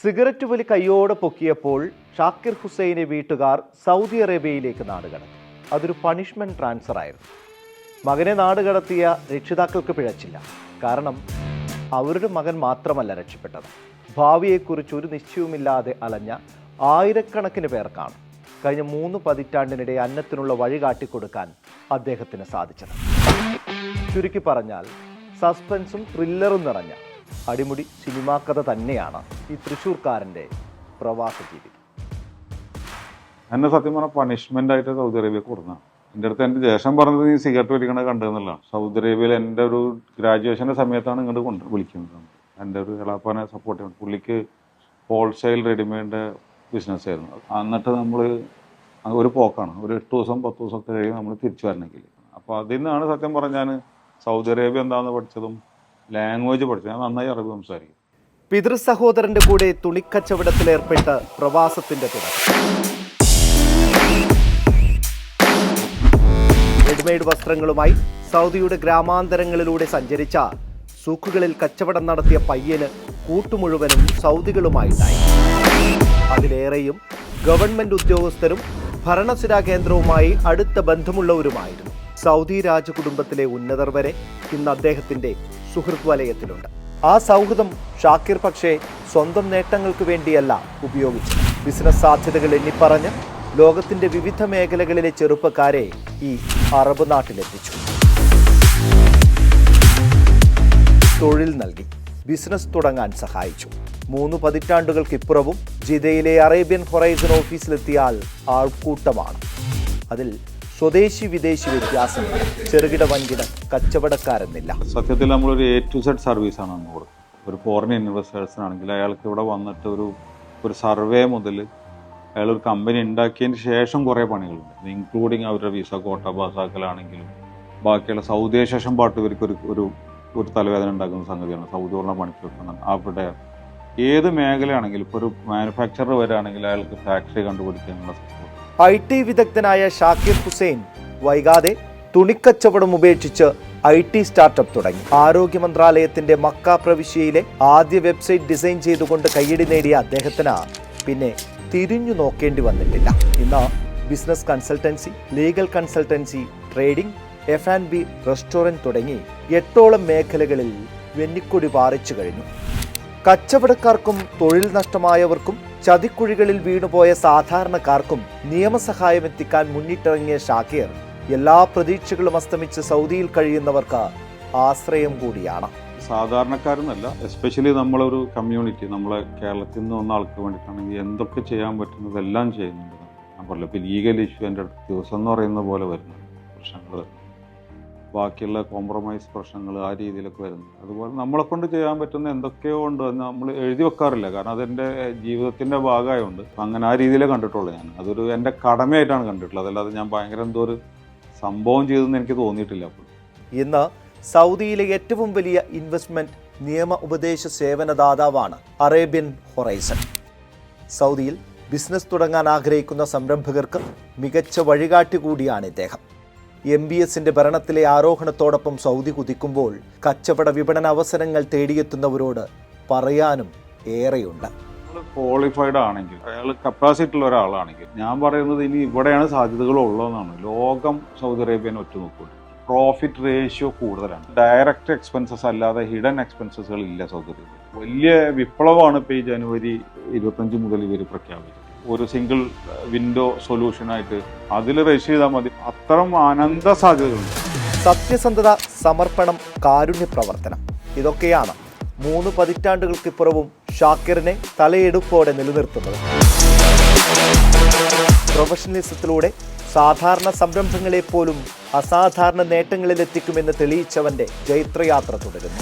Cigarette വലി കയ്യോടെ പൊക്കിയപ്പോൾ ഷാക്കിർ ഹുസൈനെ വീട്ടുകാർ സൗദി അറേബ്യയിലേക്ക് നാടുകടത്തി അതൊരു പണിഷ്മെന്റ് ട്രാൻസ്ഫർ ആയിരുന്നു. മകനെ നാടുകടത്തിയ രക്ഷിതാക്കൾക്ക് പിഴച്ചില്ല. കാരണം അവരുടെ മകൻ മാത്രമല്ല രക്ഷപ്പെട്ടത്. ഭാവിയെക്കുറിച്ച് ഒരു നിശ്ചയവുമില്ലാതെ അലഞ്ഞ ആയിരക്കണക്കിന് പേർക്കാണ് കഴിഞ്ഞ മൂന്ന് പതിറ്റാണ്ടിനിടെ അന്നത്തിനുള്ള വഴി കാട്ടിക്കൊടുക്കാൻ അദ്ദേഹത്തിന് സാധിച്ചത്. ചുരുക്കി പറഞ്ഞാൽ സസ്പെൻസും ത്രില്ലറും നിറഞ്ഞ അടിമുടി സിനിമാ കഥ തന്നെയാണ് ഈ തൃശ്ശൂർക്കാരന്റെ പ്രവാസ ജീവിതം. എന്നെ സത്യം പറഞ്ഞാൽ പണിഷ്മെന്റ് ആയിട്ട് സൗദി അറേബ്യ കൊടുന്ന. എന്റെ അടുത്ത് എന്റെ ദേശം പറഞ്ഞത് നീ സിഗരറ്റ് വലിക്കണ കണ്ടെന്നുള്ളതാണ് സൗദി അറേബ്യയിൽ എന്റെ ഒരു ഗ്രാജുവേഷന്റെ സമയത്താണ് ഇങ്ങോട്ട് കൊണ്ട് വിളിക്കുന്നത്. എന്റെ ഒരു ഇളാപ്പാനെ സപ്പോർട്ട് ചെയ്യുന്നത് പുള്ളിക്ക് ഹോൾസെയിൽ റെഡിമെയ്ഡ് ബിസിനസ് ആയിരുന്നു. എന്നിട്ട് നമ്മൾ ഒരു പോക്കാണ്. ഒരു എട്ട് ദിവസം പത്ത് ദിവസമൊക്കെ കഴിയും നമ്മൾ തിരിച്ചു വരണമെങ്കിൽ. അപ്പോൾ അതിൽ നിന്നാണ് സത്യം പറഞ്ഞാൽ സൗദി അറേബ്യ എന്താണെന്ന് പഠിച്ചതും ലാംഗ്വേജ് പഠിച്ചു ഞാൻ നന്നായി അറബി സംസാരിക്കും. പിതൃ സഹോദരന്റെ കൂടെ തുണിക്കച്ചവടത്തിൽ തുണിക്കച്ചവടത്തിലേർപ്പെട്ട് പ്രവാസത്തിന്റെ തുടക്കം. റെഡിമെയ്ഡ് വസ്ത്രങ്ങളുമായി സൗദിയുടെ ഗ്രാമാന്തരങ്ങളിലൂടെ സഞ്ചരിച്ച സൂക്കുകളിൽ കച്ചവടം നടത്തിയ പയ്യന് കൂട്ടുമുഴുവനും സൗദികളുമായിട്ടായി അതിലേറെയും ഗവൺമെന്റ് ഉദ്യോഗസ്ഥരും ഭരണസിരാ കേന്ദ്രവുമായി അടുത്ത ബന്ധമുള്ളവരുമായിരുന്നു. സൗദി രാജകുടുംബത്തിലെ ഉന്നതർ വരെ ഇന്ന് അദ്ദേഹത്തിന്റെ സുഹൃത്ത് വലയത്തിലുണ്ട് ആ സൗഹൃദം ഷാക്കിർ പക്ഷേ സ്വന്തം നേട്ടങ്ങൾക്ക് വേണ്ടിയല്ല ഉപയോഗിച്ചു ബിസിനസ് സാധ്യതകൾ എണ്ണിപ്പറഞ്ഞ് ലോകത്തിന്റെ വിവിധ മേഖലകളിലെ ചെറുപ്പക്കാരെ ഈ അറബ് നാട്ടിലെത്തിച്ചു. തൊഴിൽ നൽകി ബിസിനസ് തുടങ്ങാൻ സഹായിച്ചു. മൂന്ന് പതിറ്റാണ്ടുകൾക്കിപ്പുറവും ജിദയിലെ അറേബ്യൻ ഹൊറൈസൺ ഓഫീസിലെത്തിയാൽ ആൾ ആൾക്കൂട്ടമാണ്. അതിൽ സ്വദേശി വിദേശി വ്യത്യാസം. ചെറുകിട വൻകിട കച്ചവടക്കാരെന്നില്ല. സത്യത്തിൽ നമ്മളൊരു എ ടു സെഡ് സർവീസാണ് നമ്മൾ കൊടുക്കുന്നത് ഒരു ഫോറിൻ ഇൻവെസ്റ്റേഴ്സിനാണെങ്കിൽ അയാൾക്ക് ഇവിടെ വന്നിട്ട് ഒരു ഒരു സർവേ മുതൽ അയാൾ ഒരു കമ്പനി ഉണ്ടാക്കിയതിന് ശേഷം കുറേ പണികളുണ്ട്. ഇൻക്ലൂഡിങ് അവരുടെ വിസ കോട്ട പാസ്സാക്കലാണെങ്കിലും ബാക്കിയുള്ള സൗദിയെ ശേഷം പാട്ട് ഇവർക്ക് ഒരു ഒരു ഒരു തലവേദന ഉണ്ടാക്കുന്ന സംഗതിയാണ്. സൗദി ഉള്ള പണിക്ക് വെക്കുന്നത് അവിടെ ഏത് മേഖലയാണെങ്കിലും ഇപ്പോൾ ഒരു മാനുഫാക്ചറർ വരാണെങ്കിൽ അയാൾക്ക് ഫാക്ടറി കണ്ടുപിടിക്കാനുള്ള ഐ ടി വിദഗ്ധനായ ഷാക്കിർ ഹുസൈൻ വൈകാതെ തുണിക്കച്ചവടം ഉപേക്ഷിച്ച് ഐ ടി സ്റ്റാർട്ടപ്പ് തുടങ്ങി. ആരോഗ്യ മന്ത്രാലയത്തിന്റെ മക്ക പ്രവിശ്യയിലെ ആദ്യ വെബ്സൈറ്റ് ഡിസൈൻ ചെയ്തുകൊണ്ട് കൈയടി നേടിയ അദ്ദേഹത്തിന് പിന്നെ തിരിഞ്ഞു നോക്കേണ്ടി വന്നിട്ടില്ല. ഇന്ന് business consultancy legal consultancy trading F and B restaurant തുടങ്ങി എട്ടോളം മേഖലകളിൽ വെന്നിക്കൊടി പാറിച്ചു കഴിഞ്ഞു. കച്ചവടക്കാർക്കും തൊഴിൽ നഷ്ടമായവർക്കും ചതിക്കുഴികളിൽ വീണുപോയ സാധാരണക്കാർക്കും നിയമസഹായം എത്തിക്കാൻ മുന്നിട്ടിറങ്ങിയ ഷാക്കിർ എല്ലാ പ്രതീക്ഷകളും അസ്തമിച്ച് സൗദിയിൽ കഴിയുന്നവർക്ക് ആശ്രയം കൂടിയാണ്. സാധാരണക്കാരെന്നല്ല എസ്പെഷ്യലി നമ്മളൊരു കമ്മ്യൂണിറ്റി നമ്മളെ കേരളത്തിൽ നിന്ന് വന്ന ആൾക്ക് വേണ്ടിയിട്ടാണെങ്കിൽ എന്തൊക്കെ ചെയ്യാൻ പറ്റുന്നതെല്ലാം ചെയ്യുന്നുണ്ട്. ഞാൻ പറഞ്ഞില്ല ഇപ്പോൾ ലീഗൽ ഇഷ്യൂ എന്റെ ദിവസം എന്ന് പറയുന്ന പോലെ വരുന്നുണ്ട്. പ്രശ്നങ്ങൾ ബാക്കിയുള്ള കോംപ്രമൈസ് പ്രശ്നങ്ങൾ ആ രീതിയിലൊക്കെ വരുന്നത്. അതുപോലെ നമ്മളെ കൊണ്ട് ചെയ്യാൻ പറ്റുന്ന എന്തൊക്കെയോ ഉണ്ട് നമ്മൾ എഴുതി വെക്കാറില്ല. കാരണം അതെന്റെ ജീവിതത്തിന്റെ ഭാഗമായതുകൊണ്ട് അങ്ങനെ ആ രീതിയിലേ കണ്ടിട്ടുള്ളൂ ഞാൻ. അതൊരു എന്റെ കടമയായിട്ടാണ് കണ്ടിട്ടുള്ളത്. അതല്ലാതെ ഞാൻ ഭയങ്കര എന്തോ ഒരു സംഭവം ചെയ്തെന്ന് എനിക്ക് തോന്നിയിട്ടില്ല അപ്പോൾ. ഇന്ന് സൗദിയിലെ ഏറ്റവും വലിയ ഇൻവെസ്റ്റ്മെന്റ് നിയമ ഉപദേശ സേവനദാതാവാണ് അറേബ്യൻ ഹൊറൈസൺ. സൗദിയിൽ ബിസിനസ് തുടങ്ങാൻ ആഗ്രഹിക്കുന്ന സംരംഭകർക്ക് മികച്ച വഴികാട്ടി കൂടിയാണ് ഇദ്ദേഹം. എം ബി എസിന്റെ ഭരണത്തിലെ ആരോഹണത്തോടൊപ്പം സൗദി കുതിക്കുമ്പോൾ കച്ചവട വിപണന അവസരങ്ങൾ തേടിയെത്തുന്നവരോട് പറയാനും ഏറെയുണ്ട്. ക്വാളിഫൈഡ് ആണെങ്കിൽ അയാൾ കപ്പാസിറ്റി ഉള്ള ഒരാളാണെങ്കിൽ ഞാൻ പറയുന്നത് ഇനി ഇവിടെയാണ് സാധ്യതകൾ ഉള്ളതെന്നാണ്. ലോകം സൗദി അറേബ്യനെ ഒറ്റുനോക്കുള്ളൂ പ്രോഫിറ്റ് റേഷ്യോ കൂടുതലാണ്. ഡയറക്റ്റ് എക്സ്പെൻസസ് അല്ലാതെ ഹിഡൻ എക്സ്പെൻസസുകൾ ഇല്ല സൗദി അറേബ്യ. വലിയ വിപ്ലവമാണ് ഇപ്പോൾ ഈ ജനുവരി ഇരുപത്തഞ്ച് മുതൽ ഇവർ പ്രഖ്യാപിച്ചത്. ഒരു സിംഗിൾ വിൻഡോ സൊല്യൂഷനായിട്ട് അതിൽ രജിസ്റ്റർ ചെയ്താൽ മതി. അത്തരം അനന്ത സാധ്യതകളുണ്ട്. സത്യസന്ധത സമർപ്പണം കാരുണ്യ പ്രവർത്തനം. ഇതൊക്കെയാണ് മൂന്ന് പതിറ്റാണ്ടുകൾക്കിപ്പുറവും ഷാക്കിറിനെ തലയെടുപ്പോടെ നിലനിർത്തുന്നത്. പ്രൊഫഷണലിസത്തിലൂടെ സാധാരണ സംരംഭങ്ങളെ പോലും അസാധാരണ നേട്ടങ്ങളിലെത്തിക്കുമെന്ന് തെളിയിച്ചവന്റെ ജൈത്രയാത്ര തുടരുന്നു.